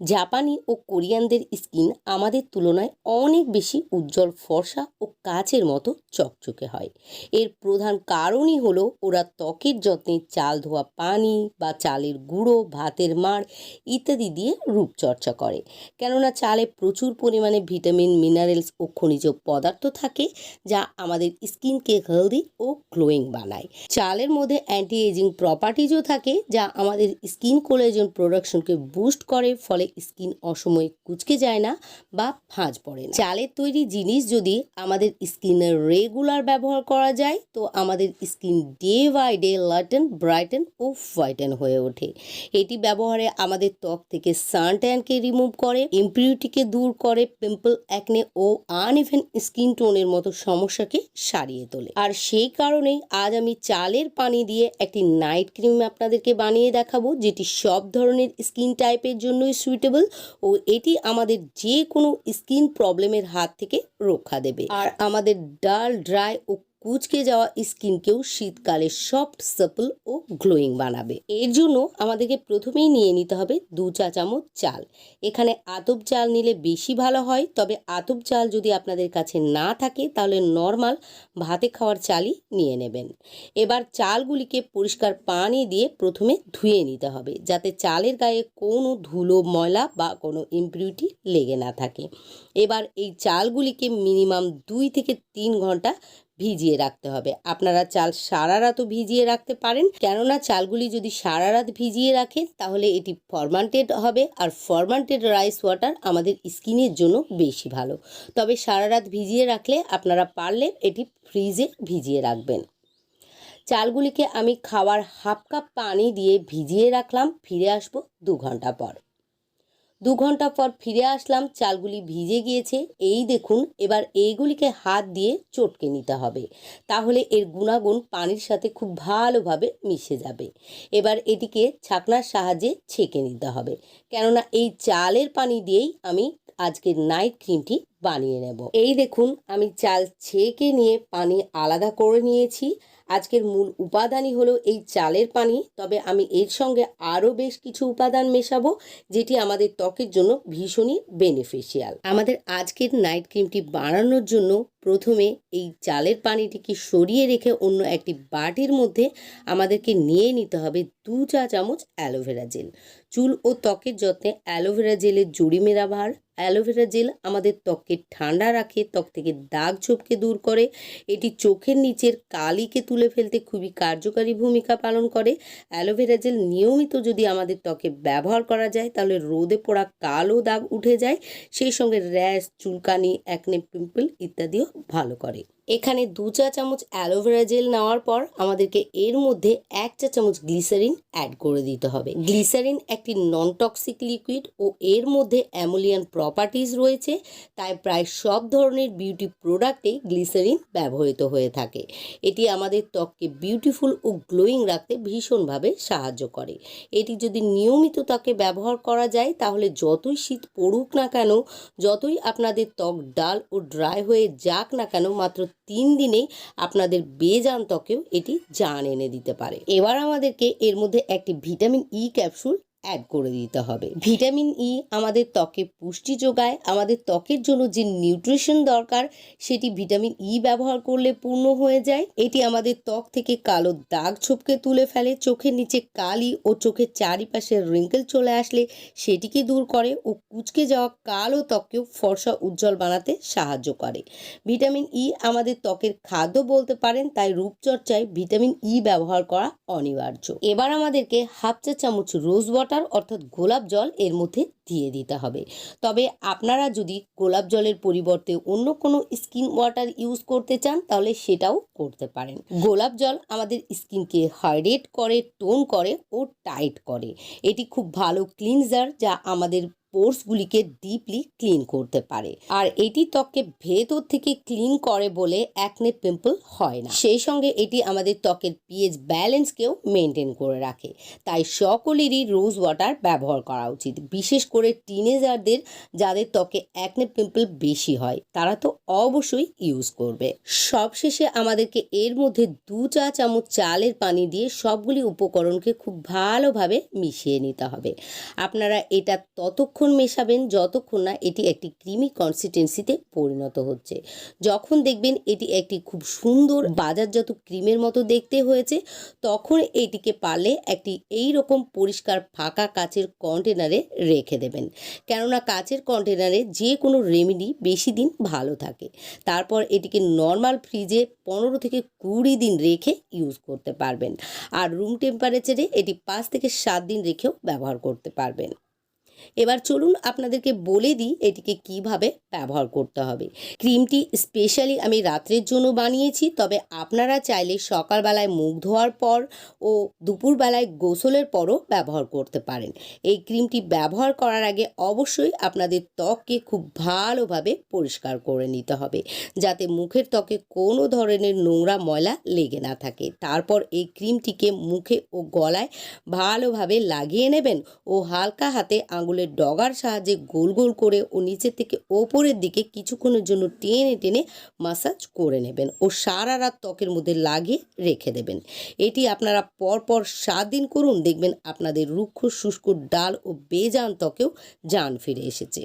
জাপানি ও কোরিয়ানদের স্কিন আমাদের তুলনায় অনেক বেশি উজ্জ্বল, ফর্সা ও কাচের মতো চকচকে হয়। এর প্রধান কারণই হলো ওরা ত্বকের যত্নে চাল ধোয়া পানি বা চালের গুঁড়ো, ভাতের মাড় ইত্যাদি দিয়ে রূপচর্চা করে। কেননা চালে প্রচুর পরিমাণে ভিটামিন, মিনারেলস ও খনিজ পদার্থ থাকে যা আমাদের স্কিনকে হেলদি ও গ্লোয়িং বানায়। চালের মধ্যে অ্যান্টি এজিং প্রপার্টিজও থাকে যা আমাদের স্কিন কোলেজন প্রোডাকশনকে বুস্ট করে, ফলে স্কিন অসময়ে কুচকে যায় না বা ভাঁজ পড়ে না। চালের তৈরি জিনিস যদি আমাদের স্কিনের রেগুলার ব্যবহার করা যায়, তো আমাদের skin day by day lighten brighten O whiten হয়ে ওঠে। এটি ব্যবহারে আমাদের ত্বক থেকে সানট্যানকে রিমুভ করে ইম্পিউরিটিকে দূর করে, পিম্পল, অ্যাকনে ও আনইভেন স্কিন টোনের মতো সমস্যাকে সারিয়ে তোলে। আর সেই কারণেই আজ আমি চালের পানি দিয়ে একটি নাইট ক্রিম আপনাদেরকে বানিয়ে দেখাবো, যেটি সব ধরনের স্কিন টাইপের জন্যই সুইটেবল ও এটি আমাদের যে কোনো স্কিন প্রবলেমের হাত থেকে রক্ষা দেবে। আর আমাদের ডাল ড্রাই ও কুচকে যাওয়া স্কিনকেও শীতকালে সফট সাপল ও গ্লোয়িং বানাবে। এর জন্য আমাদেরকে প্রথমেই নিয়ে নিতে হবে দু চা চামচ চাল। এখানে আতপ চাল নিলে বেশি ভালো হয়, তবে আতপ চাল যদি আপনাদের কাছে না থাকে, তাহলে নর্মাল ভাতে খাওয়ার চালই নিয়ে নেবেন। এবার চালগুলিকে পরিষ্কার পানি দিয়ে প্রথমে ধুয়ে নিতে হবে, যাতে চালের গায়ে কোনো ধুলো, ময়লা বা কোনো ইমপিউরিটি লেগে না থাকে। এবার এই চালগুলিকে মিনিমাম দুই থেকে তিন ঘণ্টা ভিজিয়ে রাখতে হবে। আপনারা চাল সারা রাতও ভিজিয়ে রাখতে পারেন। কেননা চালগুলি যদি সারা রাত ভিজিয়ে রাখেন, তাহলে এটি ফরমান্টেড হবে। আর ফরমান্টেড রাইস ওয়াটার আমাদের স্কিনের জন্য বেশি ভালো। তবে সারা রাত ভিজিয়ে রাখলে আপনারা পারলে এটি ফ্রিজে ভিজিয়ে রাখবেন। চালগুলিকে আমি খাওয়ার হাফ কাপ পানি দিয়ে ভিজিয়ে রাখলাম। ফিরে আসব দু ঘণ্টা পর। দু ঘণ্টা পর ফিরে আসলাম, চালগুলি ভিজে গিয়েছে। এই দেখুন, এবার এইগুলিকে হাত দিয়ে চটকে নিতে হবে। তাহলে এর গুণাগুণ পানির সাথে খুব ভালোভাবে মিশে যাবে। এবার এটিকে ছাকনার সাহায্যে ছেঁকে নিতে হবে। কেননা এই চালের পানি দিয়েই আমি আজকের নাইট ক্রিমটি বানিয়ে নেব। এই দেখুন, আমি চাল ছেঁকে নিয়ে পানি আলাদা করে নিয়েছি। আজকের মূল উপাদানই হলো এই চালের পানি। তবে আমি এর সঙ্গে আরও বেশ কিছু উপাদান মেশাবো, যেটি আমাদের ত্বকের জন্য ভীষণই বেনিফিশিয়াল আমাদের আজকের নাইট ক্রিমটি বানানোর জন্য প্রথমে এই চালের পানিটিকে সরিয়ে রেখে অন্য একটি বাটির মধ্যে আমাদেরকে নিয়ে নিতে হবে দু চা চামচ অ্যালোভেরা জেল চুল ও ত্বকের যত্নে অ্যালোভেরা জেলের জুড়ি মেরা ভার অ্যালোভেরা জেল আমাদের ত্বককে ঠান্ডা রাখে, ত্বক থেকে দাগ ছোপকে দূর করে। এটি চোখের নিচের কালিকে তুলে ফেলতে খুবই কার্যকারী ভূমিকা পালন করে। অ্যালোভেরা জেল নিয়মিত যদি আমাদের ত্বকে ব্যবহার করা যায়, তাহলে রোদে পোড়া কালো দাগ উঠে যায়। সেই সঙ্গে র্যাশ, চুলকানি অ্যাকনে পিম্পল ইত্যাদিও ভালো করে। এখানে দু চা চামচ অ্যালোভেরা জেল নেওয়ার পর আমাদেরকে এর মধ্যে এক চা চামচ গ্লিসারিন অ্যাড করে দিতে হবে। গ্লিসারিন একটি নন টক্সিক লিকুইড ও এর মধ্যে অ্যামোলিয়ান প্রপার্টিজ রয়েছে, তাই প্রায় সব ধরনের বিউটি প্রোডাক্টে গ্লিসারিন ব্যবহৃত হয়ে থাকে। এটি আমাদের ত্বককে বিউটিফুল ও গ্লোয়িং রাখতে ভীষণভাবে সাহায্য করে। এটি যদি নিয়মিত ত্বকে ব্যবহার করা যায়, তাহলে যতই শীত পড়ুক না কেন, যতই আপনাদের ত্বক ডাল ও ড্রাই হয়ে যাক না কেন, মাত্র তিন দিনেই আপনাদের বেজান ত্বকেও এটি জান এনে দিতে পারে। এবার আমাদেরকে এর মধ্যে একটি ভিটামিন ই ক্যাপসুল অ্যাড করে দিতে হবে। ভিটামিন ই আমাদের ত্বকে পুষ্টি যোগায়, আমাদের ত্বকের জন্য যে নিউট্রিশন দরকার, সেটি ভিটামিন ই ব্যবহার করলে পূর্ণ হয়ে যায়। এটি আমাদের ত্বক থেকে কালো দাগ ছোপকে তুলে ফেলে, চোখের নিচে কালি ও চোখের চারিপাশে রিঙ্কেল চলে আসলে সেটিকে দূর করে ও কুচকে যাওয়া কালো ত্বককেও ফর্সা উজ্জ্বল বানাতে সাহায্য করে। ভিটামিন ই আমাদের ত্বকের খাদ্য বলতে পারেন, তাই রূপচর্চায় ভিটামিন ই ব্যবহার করা অনিবার্য। এবার আমাদেরকে হাফ চা চামচ রোজ ওয়াটার অর্থাৎ গোলাপ জল এর মধ্যে দিয়ে দিতে হবে। তবে আপনারা যদি গোলাপ জলের পরিবর্তে অন্য কোনো স্কিন ওয়াটার ইউজ করতে চান, তাহলে সেটাও করতে পারেন। গোলাপ জল আমাদের স্কিনকে হাইড্রেট করে, টোন করে ও টাইট করে। এটি খুব ভালো ক্লিনজার যা আমাদের পোর্সগুলিকে ডিপলি ক্লিন করতে পারে। আর এটি ত্বককে ভেতর থেকে ক্লিন করে বলে অ্যাকনে পিম্পল হয় না। সেই সঙ্গে এটি আমাদের ত্বকের পিএইচ ব্যালেন্সকেও মেনটেন করে রাখে। তাই সকলেরই রোজ ওয়াটার ব্যবহার করা উচিত। বিশেষ করে টিনেজারদের যাদের ত্বকে অ্যাকনে পিম্পল বেশি হয়, তারা তো অবশ্যই ইউজ করবে। সবশেষে আমাদেরকে এর মধ্যে দু চা চামচ চালের পানি দিয়ে সবগুলি উপকরণকে খুব ভালোভাবে মিশিয়ে নিতে হবে। আপনারা এটা ততক্ষণ মেশাবেন যতক্ষণ না এটি একটি ক্রিমি কনসিস্টেন্সিতে পরিণত হচ্ছে। যখন দেখবেন এটি একটি খুব সুন্দর বাজারজাত ক্রিমের মতো দেখতে হয়েছে, তখন এটিকে পারলে একটি এই রকম পরিষ্কার ফাঁকা কাচের কন্টেনারে রেখে দেবেন। কেননা কাচের কন্টেনারে যে কোনো রেমেডি বেশি দিন ভালো থাকে। তারপর এটিকে নর্মাল ফ্রিজে পনেরো থেকে কুড়ি দিন রেখে ইউজ করতে পারবেন। আর রুম টেম্পারেচারে এটি পাঁচ থেকে সাত দিন রেখেও ব্যবহার করতে পারবেন। এবার চলুন আপনাদেরকে বলে দিই এটিকে কীভাবে ব্যবহার করতে হবে। ক্রিমটি স্পেশালি আমি রাত্রের জন্য বানিয়েছি, তবে আপনারা চাইলে সকালবেলায় মুখ ধোয়ার পর ও দুপুরবেলায় গোসলের পরও ব্যবহার করতে পারেন। এই ক্রিমটি ব্যবহার করার আগে অবশ্যই আপনাদের ত্বককে খুব ভালোভাবে পরিষ্কার করে নিতে হবে, যাতে মুখের ত্বকে কোনো ধরনের নোংরা ময়লা লেগে না থাকে। তারপর এই ক্রিমটিকে মুখে ও গলায় ভালোভাবে লাগিয়ে নেবেন ও হালকা হাতে আঙুলের ডগার সাহায্যে গোল গোল করে ও নিচের থেকে ওপরের দিকে কিছুক্ষণের জন্য টেনে টেনে মাসাজ করে নেবেন ও সারা রাত ত্বকের মধ্যে লাগিয়ে রেখে দেবেন। এটি আপনারা পরপর সাত দিন করুন। দেখবেন আপনাদের রুক্ষ, শুষ্ক, ডাল ও বেজান ত্বকেও যান ফিরে এসেছে।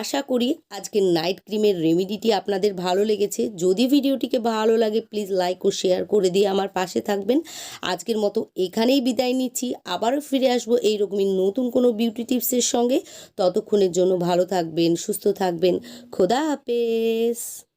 আশা করি আজকের নাইট ক্রিমের রেমিডিটি আপনাদের ভালো লেগেছে। যদি ভিডিওটিকে ভালো লাগে প্লিজ লাইক ও শেয়ার করে দিয়ে আমার পাশে থাকবেন। আজকের মতো এখানেই বিদায় নিচ্ছি। আবারও ফিরে আসব এইরকমই নতুন কোনো বিউটি টিপসের সঙ্গে। ততক্ষণের জন্য ভালো থাকবেন, সুস্থ থাকবেন। খোদা হাফেজ।